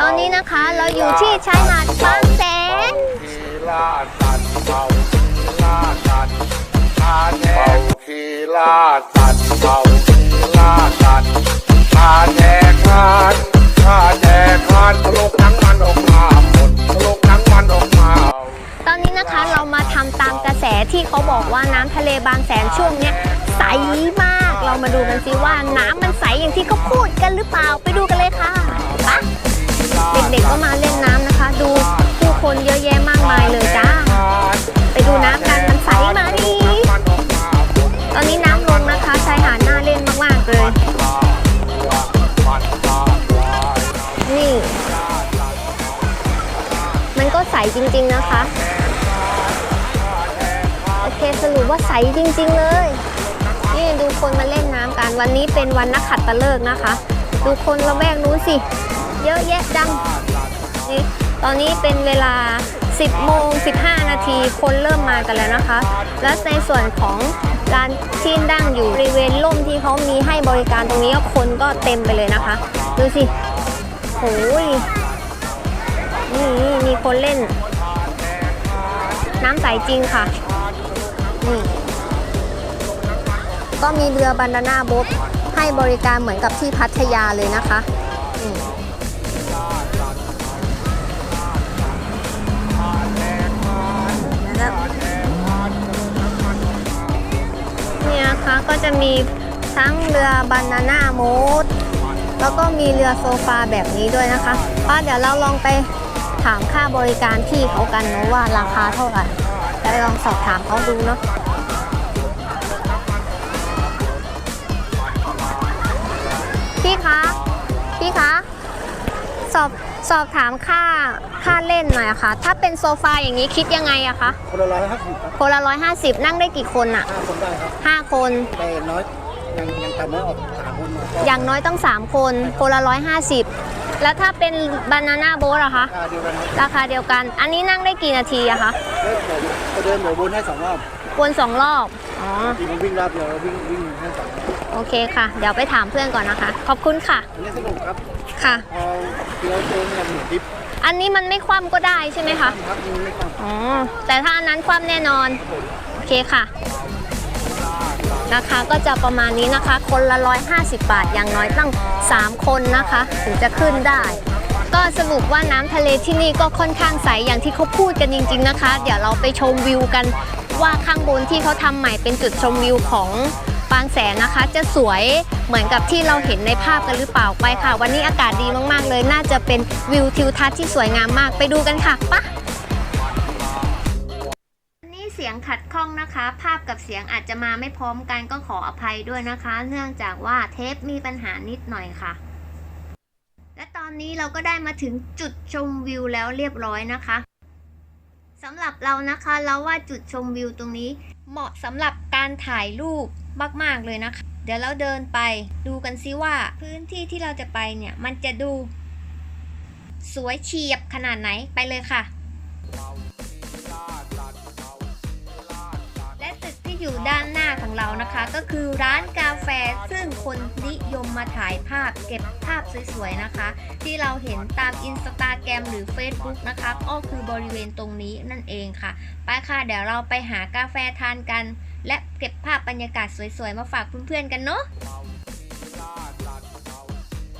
ตอนนี้นะคะเราอยู่ที่ชายหาดบางแสนขีลาสัตว์เมาขีลาสัตว์ขาแทงขีลาสัตว์เมาขีลาสัตว์ขาแทงคานขาแทงคานตลกหนังมันออกมาหมดตลกหนังมันออกมา ตอนนี้นะคะเรามาทำตามกระแสที่เขาบอกว่าน้ำทะเลบางแสนช่วงเนี้ยใสมาก เรามาดูกันสิว่าน้ำมันใสอย่างที่เขาพูดกันหรือเปล่าไปดูกันเลยค่ะไป เด็กๆก็มาเล่นน้ำนะคะ ดูผู้คนเยอะแยะมากมายเลยจ้า ไปดูน้ำกันมันใสไหมตอนนี้น้ำลงนะคะชายหาดน่าเล่นมากๆเลย นี่ มันก็ใสจริงๆนะคะโอเคสรุปว่าใสจริง ๆ เลยนี่ดูคนมาเล่นน้ำกันวันนี้เป็นวันนักขัดตฤกษ์นะคะ ดูคนละแวกนู้นสิ เยอะแยะจังนี่ตอนนี้เป็นเวลา 10 โมง 15 นาที คนเริ่มมากันแล้วนะคะ และในส่วนของร้านที่นั่งอยู่บริเวณร่มที่เขามีให้บริการตรงนี้ก็คนก็เต็มไปเลยนะคะ ดูสิโอ้ยนี่มีคนเล่น น้ำใสจริงค่ะ นี่ ก็มีเรือบานาน่าบ๊ทให้บริการเหมือนกับที่พัทยาเลยนะคะนี่น นี่ยนะคะก็จะมีทั้งเรือบานาน่าโมดแล้วก็มีเรือโซฟาแบบนี้ด้วยนะคะป้าเดี๋ยวเราลองไปถามค่าบริการที่เขากันเนอะว่าราคาเท่าไหร่จะลองสอบถามเขาดูเนาะพี่คะพี่คะสอบ สอบถามค่าค่าเล่นหน่อยอะค่ะ ถ้าเป็นโซฟาอย่างนี้คิดยังไงอะคะคนละร้อยห้าสิบครับคนละร้อยห้าสิบนั่งได้กี่คนอะห้าคนได้ครับห้าคน แต่น้อยยังยังต่ำน้อยออกสามคนก็อย่างน้อยต้องสามคน คนละร้อยห้าสิบแล้วถ้าเป็นบานาน่าโบ๊ทอะคะค่าเดียวกันครับราคาเดียวกัน อันนี้นั่งได้กี่นาทีอะคะ แล้วเดี๋ยวจะเดินหมูบนให้สองรอบวนสองรอบ อ๋อ ทีมันวิ่งรอบเดียวแล้ววิ่งวิ่งให้สองรอบ โอเคค่ะ เดี๋ยวไปถามเพื่อนก่อนนะคะ ขอบคุณค่ะ อันนี้สนุกครับค่ะพอเที่ยวเจอเนี่ยหมุนทิปอันนี้มันไม่คว่ำก็ได้ใช่ไหมคะ ครับมันไม่ต้องอ๋อ แต่ถ้าอันนั้นคว่ำแน่นอน โอเคค่ะราคาก็จะประมาณนี้นะคะ คนละ 150 บาทอย่างน้อยตั้ง 3 คนนะคะ ถึงจะขึ้นได้ ก็สรุปว่าน้ำทะเลที่นี่ก็ค่อนข้างใสอย่างที่เขาพูดกันจริง ๆนะคะ เดี๋ยวเราไปชมวิวกันว่าข้างบนที่เขาทำใหม่เป็นจุดชมวิวของบางแสนนะคะ จะสวยเหมือนกับที่เราเห็นในภาพกันหรือเปล่าไปค่ะ วันนี้อากาศดีมากๆ เลย น่าจะเป็นวิวทิวทัศน์ที่สวยงามมากไปดูกันค่ะปะนี่เสียงขัดข้องนะคะ ภาพกับเสียงอาจจะมาไม่พร้อมกันก็ขออภัยด้วยนะคะ เนื่องจากว่าเทปมีปัญหานิดหน่อยค่ะ และตอนนี้เราก็ได้มาถึงจุดชมวิวแล้วเรียบร้อยนะคะสำหรับเรานะคะเราว่าจุดชมวิวตรงนี้ เหมาะสำหรับ การถ่ายรูปมาก ๆ เลยนะคะ เดี๋ยวเราเดินไปดูกันซิว่าพื้นที่ที่เราจะไปเนี่ย มันจะดู สวยเฉียบขนาดไหนไปเลยค่ะ และตึกที่อยู่ด้านหน้าของเรานะคะ ก็คือร้านกาแฟซึ่งคนนิยมมาถ่ายภาพเก็บภาพสวย ๆ นะคะ ที่เราเห็นตามอินสตาแกรมหรือ Facebook นะคะก็คือบริเวณตรงนี้นั่นเองค่ะ ไปค่ะ เดี๋ยวเราไปหากาแฟทานกัน และเก็บภาพบรรยากาศสวยๆ มาฝากเพื่อนๆกันเนาะ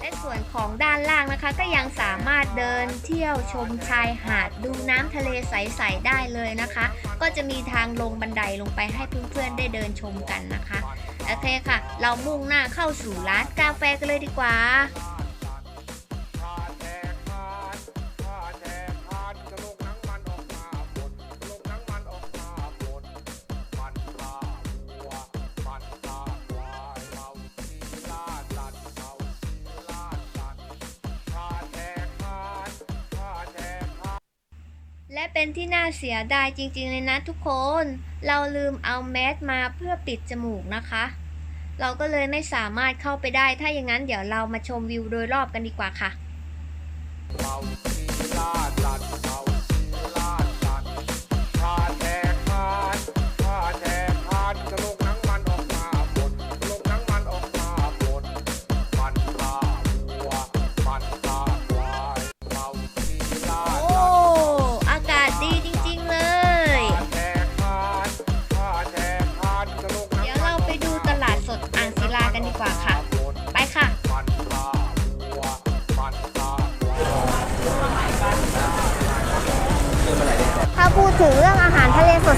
และส่วนของด้านล่างนะคะก็ยังสามารถเดินเที่ยวชมชายหาดดูน้ำทะเลใสๆได้เลยนะคะ ก็จะมีทางลงบันไดลงไปให้เพื่อนๆได้เดินชมกันนะคะ โอเคค่ะ เรามุ่งหน้าเข้าสู่ร้านกาแฟกันเลยดีกว่า และเป็นที่น่าเสียดายจริงๆเลยนะทุกคน เราลืมเอาแมสมาเพื่อปิดจมูกนะคะ เราก็เลยไม่สามารถเข้าไปได้ ถ้าอย่างนั้นเดี๋ยวเรามาชมวิวโดยรอบกันดีกว่าค่ะม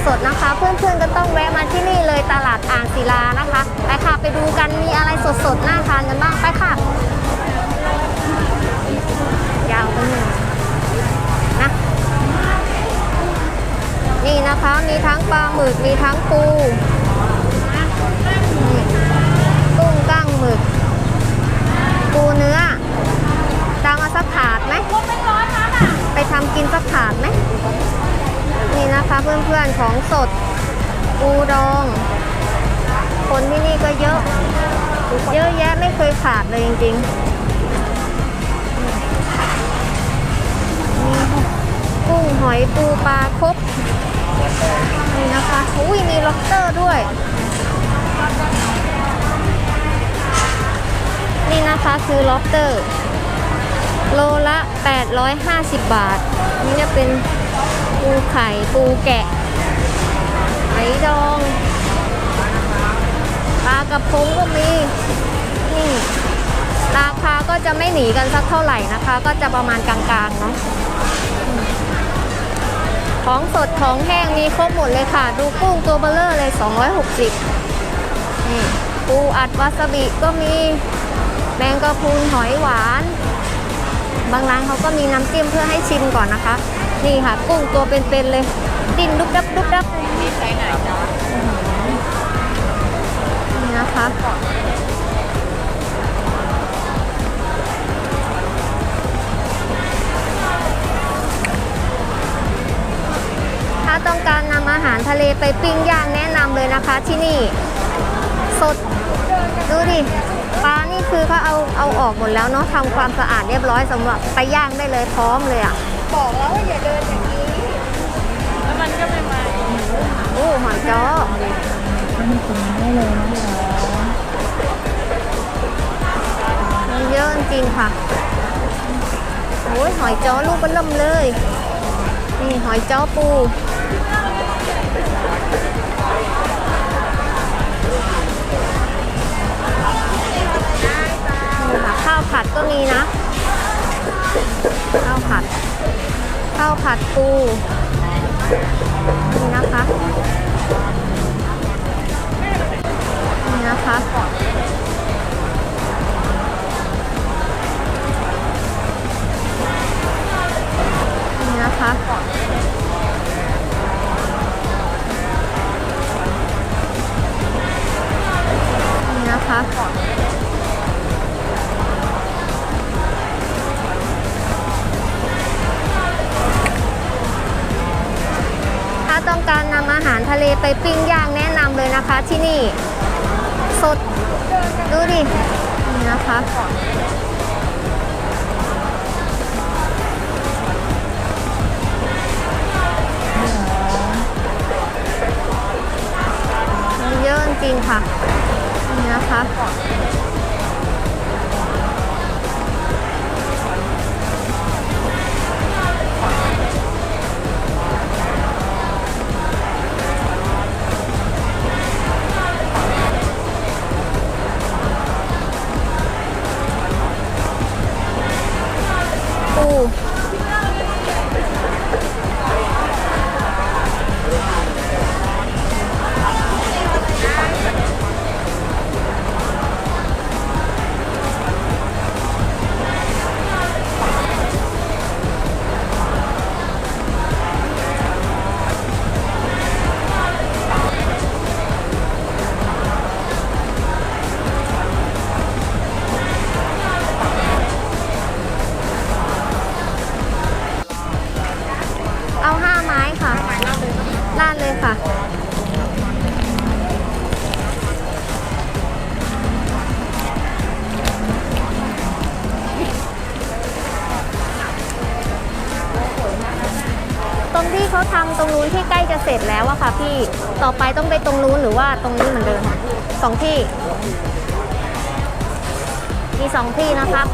สดๆนะคะ เพื่อนๆก็ต้องแวะมาที่นี่เลยตลาดอ่างศิลานะคะไปค่ะไปดูกันมีอะไรสดๆน่าทานกันบ้างไปค่ะยาวไปหนึ่งนะนี่นะคะมีทั้งปลาหมึกมีทั้งปูกุ้งกั้งหมึก ปูเนื้อ เพื่อนๆของสดปูดอง คนที่นี่ก็เยอะ เยอะแยะไม่เคยขาดเลยจริงๆมีกุ้งหอยปูปลาครบนี่นะคะอุ้ยมีล็อบสเตอร์ด้วย นี่นะคะคือล็อบสเตอร์ โลละ 850 บาท นี่จะเป็น ปูไข่ปูแกะไหดองปลากระพงก็มีนี่ราคาก็จะไม่หนีกันสักเท่าไหร่นะคะ ก็จะประมาณกลางๆเนาะของสดของแห้งมีครบหมดเลยค่ะ ดูกุ้งตัวเบลเลอร์เลย 260นี่ปูอัดวาซาบิก็มีแมงกะพรุนหอยหวาน บางร้านเขาก็มีน้ำจิ้มเพื่อให้ชิมก่อนนะคะ นี่ค่ะกุ้งตัวเป็นๆเลย ดิ้นดุบดับดุบดับนี่ใช้ไหนจ๊ะนี่นะคะถ้าต้องการนำอาหารทะเลไปปิ้งย่างแนะนำเลยนะคะที่นี่ สด ดูดิ ปลานี่คือเขาเอาเอาออกหมดแล้วเนาะทำความสะอาดเรียบร้อยสำหรับไปย่างได้เลยพร้อมเลยอะบอกแล้วว่าอย่าเดินอย่างนี้ แล้วมันก็ไม่มาโอ้หอยจ้อมันเยอะจริงค่ะโอ้ยหอยจ้อลูกมันเริ่มเลย นี่หอยจ้อปู ค่ะข้าวผัดก็มีนะ ข้าวผัด ข้าวผัดปูนี่นะคะนี่นะคะนี่นะคะ ไปปิ้งย่างแนะนำเลยนะคะที่นี่ สด ดูดินี่นะคะเยอะจริงค่ะนี่นะคะ ตรงที่เขาทำตรงนู้นที่ใกล้จะเสร็จแล้วอะค่ะพี่ต่อไปต้องไปตรงนู้นหรือว่าตรงนี้เหมือนเดิมสองที่ มีสองที่นะครับ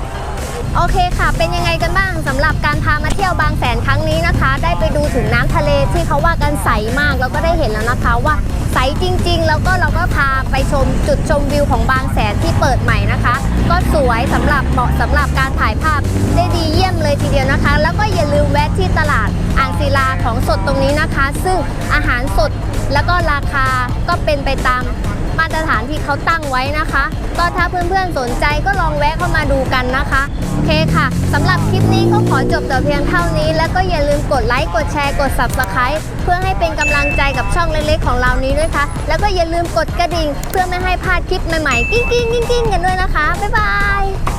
โอเคค่ะ เป็นยังไงกันบ้างสำหรับการพามาเที่ยวบางแสนครั้งนี้นะคะ ได้ไปดูถึงน้ำทะเลที่เขาว่ากันใสมากแล้วก็ได้เห็นแล้วนะคะว่าใสจริง แล้วก็เราก็พาไปชมจุดชมวิวของบางแสนที่เปิดใหม่นะคะ ก็สวยสำหรับเหมาะสำหรับการถ่ายภาพได้ดีเยี่ยมเลยทีเดียวนะคะ แล้วก็อย่าลืมแวะที่ตลาดอ่างศิลาของสดตรงนี้นะคะ ซึ่งอาหารสดแล้วก็ราคาก็เป็นไปตาม มาตรฐานที่เขาตั้งไว้นะคะ ก็ถ้าเพื่อนๆสนใจก็ลองแวะเข้ามาดูกันนะคะโอเคค่ะสำหรับคลิปนี้ก็ขอจบแต่เพียงเท่านี้ แล้วก็อย่าลืมกดไลค์ กดแชร์ กด subscribe เพื่อให้เป็นกำลังใจกับช่องเล็กๆของเรานี้ด้วยค่ะ แล้วก็อย่าลืมกดกระดิ่ง เพื่อไม่ให้พลาดคลิปใหม่ๆ กิ้งๆกิ้งๆกันด้วยนะคะ บ๊ายบาย